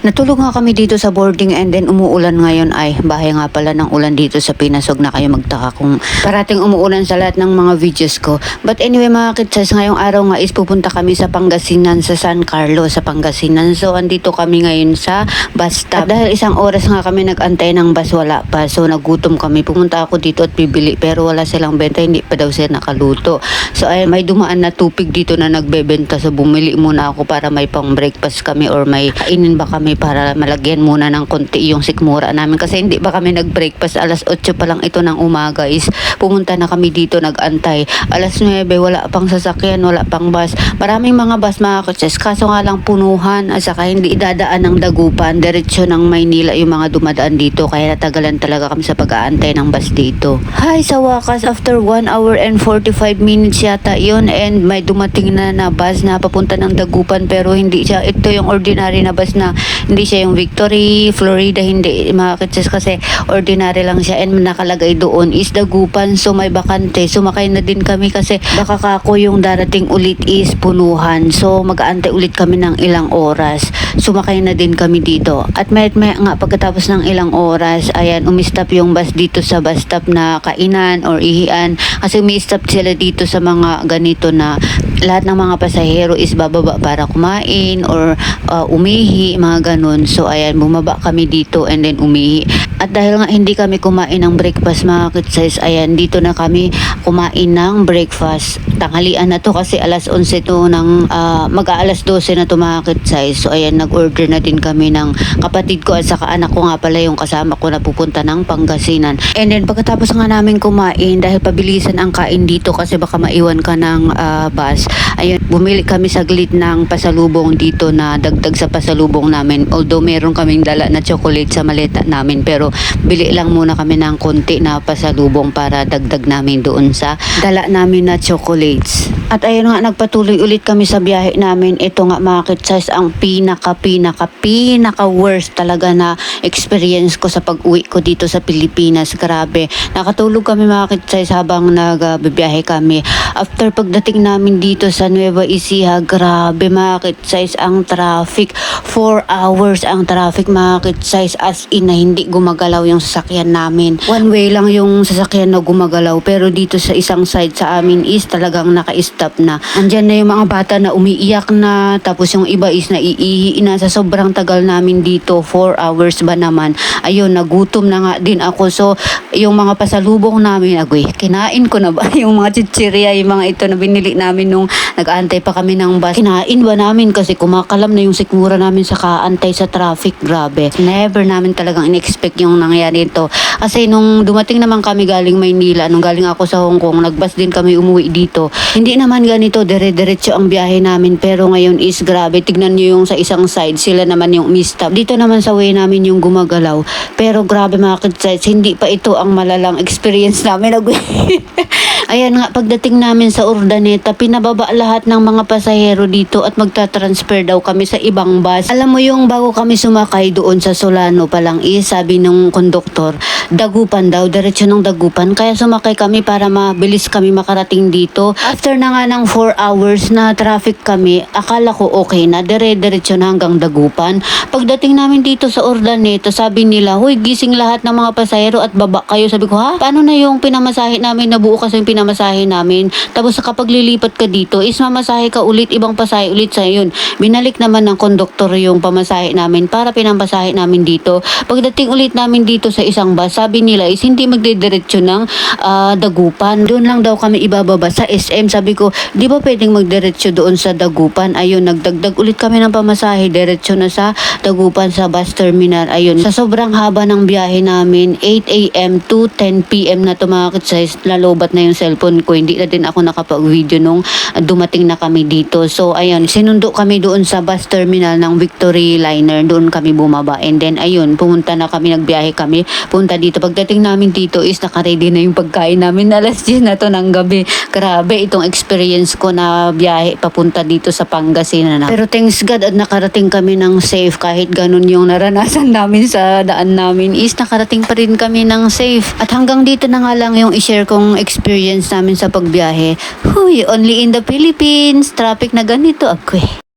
Natulog nga kami dito sa boarding and then umuulan ngayon ay bahay nga pala ng ulan dito sa Pinas. Huwag na kayo magtaka kung parating umuulan sa lahat ng mga videos ko. But anyway mga kitsas, ngayong araw nga is pupunta kami sa Pangasinan, sa San Carlos, sa Pangasinan. So andito kami ngayon sa bus stop. At dahil isang oras nga kami nag-antay ng bus, wala pa. So nagutom kami. Pumunta ako dito at bibili pero wala silang benta. Hindi pa daw sila nakaluto. So ay may dumaan na tupig dito na nagbebenta. So bumili muna ako para may pang breakfast kami or may kainin ba kami para malagyan muna ng konti yung sikmura namin. Kasi hindi ba kami nag-breakfast alas 8 pa lang ito ng umaga is pumunta na kami dito nag-antay. Alas 9 wala pang sasakyan, wala pang bus. Maraming mga bus mga kutses. Kaso nga lang punuhan at saka hindi dadaan ng dagupan. Diretsyo ng Maynila yung mga dumadaan dito. Kaya natagalan talaga kami sa pag-aantay ng bus dito. Hi, sa wakas after 1 hour and 45 minutes yata yun and may dumating na na bus na papunta ng dagupan pero hindi siya. Ito yung ordinary na bus na hindi siya yung Victory, Florida, hindi mga kutses kasi ordinary lang siya and nakalagay doon is dagupan so may bakante. Sumakay na din kami kasi baka kako yung darating ulit is punuhan. So mag-aantay ulit kami ng ilang oras. Sumakay na din kami dito. At may, may nga pagkatapos ng ilang oras, ayan, umistop yung bus dito sa bus stop na kainan or ihian. Kasi umi-stop sila dito sa mga ganito na lahat ng mga pasahero is bababa para kumain or uh, umihi, mga ganun. So ayan, bumaba kami dito and then umihi. At dahil nga hindi kami kumain ng breakfast mga kitsize, ayan, dito na kami kumain ng breakfast. Tanghalian na to kasi alas 11 to ng ah, mag-aalas 12 na to mga kitsize. So ayan, nag-order na din kami ng kapatid ko at saka anak ko nga pala yung kasama ko na pupunta ng Pangasinan. And then pagkatapos nga namin kumain, dahil pabilisan ang kain dito kasi baka maiwan ka ng ah, bus, ayun, bumili kami saglit ng pasalubong dito na dagdag sa pasalubong namin. Although meron kaming dala na chocolate sa maleta namin pero bili lang muna kami ng konti na pasalubong para dagdag namin doon sa dala namin na chocolates. At ayun nga, nagpatuloy ulit kami sa biyahe namin. Ito nga mga kitsas, ang pinaka, pinaka, pinaka worst talaga na experience ko sa pag-uwi ko dito sa Pilipinas. Grabe. Nakatulog kami mga kitsas habang nagbibiyahe kami. After pagdating namin dito sa Nueva Ecija, grabe mga kitsas, ang traffic. 4 hours ang traffic mga kitsas as in na hindi gumagalaw yung sasakyan namin. One way lang yung sasakyan na gumagalaw pero dito sa isang side sa amin is talagang naka-stop na. Andyan na yung mga bata na umiiyak na tapos yung iba is naiihi na sa sobrang tagal namin dito 4 hours ba naman. Ayun, nagutom na nga din ako. So, yung mga pasalubong namin, agoy, kinain ko na ba yung mga chichirya, yung mga ito na binili namin nung nag-aantay pa kami ng bus. Kinain ba namin kasi kumakalam na yung sikmura namin sa kaantay sa traffic. Grabe. Never namin talagang in-expect yung nangyari ito. Kasi nung dumating naman kami galing Maynila, nung galing ako sa Hong Kong, nagbas din kami umuwi dito. Hindi naman ganito, dire-diretso ang biyahe namin. Pero ngayon is grabe. Tignan nyo yung sa isang side, sila naman yung mistap. Dito naman sa way namin yung gumagalaw. Pero grabe mga kids, hindi pa ito ang malalang experience namin. Ayan nga, pagdating namin sa Urdaneta, pinababa lahat ng mga pasahero dito at magta-transfer daw kami sa ibang bus. Alam mo yung bago kami sumakay doon sa Solano pa lang is, sabi ng konduktor, dagupan daw, diretso ng dagupan. Kaya sumakay kami para mabilis kami makarating dito. After na nga ng 4 hours na traffic kami, akala ko okay na, dire-diretso na hanggang dagupan. Pagdating namin dito sa Urdaneta, sabi nila, huy, gising lahat ng mga pasahero at baba kayo. Sabi ko, ha? Paano na yung pinamasahe namin? Nabuo kasi yung pinamasahe namin. Tapos kapag lilipat ka dito, is mamasahe ka ulit, ibang pasahe ulit sa yun. Binalik naman ng konduktor yung pamasahe namin para pinamasahe namin dito. Pagdating ulit namin dito sa isang bus, sabi nila is hindi magdidiretso ng ah, dagupan. Doon lang daw kami ibababa sa SM. Sabi ko, di ba pwedeng magdiretso doon sa dagupan? Ayun, nagdagdag ulit kami ng pamasahe. Diretso na sa dagupan sa bus terminal. Ayun, sa sobrang haba ng biyahe namin, 8 a.m. to 10 p.m. na tumakit sa lalobat na yung cellphone ko. Hindi na din ako nakapag-video nung dumating na kami dito. So, ayun, sinundo kami doon sa bus terminal ng Victory Liner. Doon kami bumaba. And then, ayun, pumunta na kami, nagbiyahe kami. Punta dito. Pagdating namin dito is nakaready na yung pagkain namin. Alas 10 na to ng gabi. Grabe itong experience ko na biyahe papunta dito sa Pangasinan. Pero thanks God at nakarating kami ng safe kahit ganun yung naranasan namin sa daan namin is nakarating pa rin kami ng safe. At hanggang dito na nga lang yung i-share kong experience namin sa pagbiyahe. Huy, only in the Philippines. Traffic na ganito. Ako eh.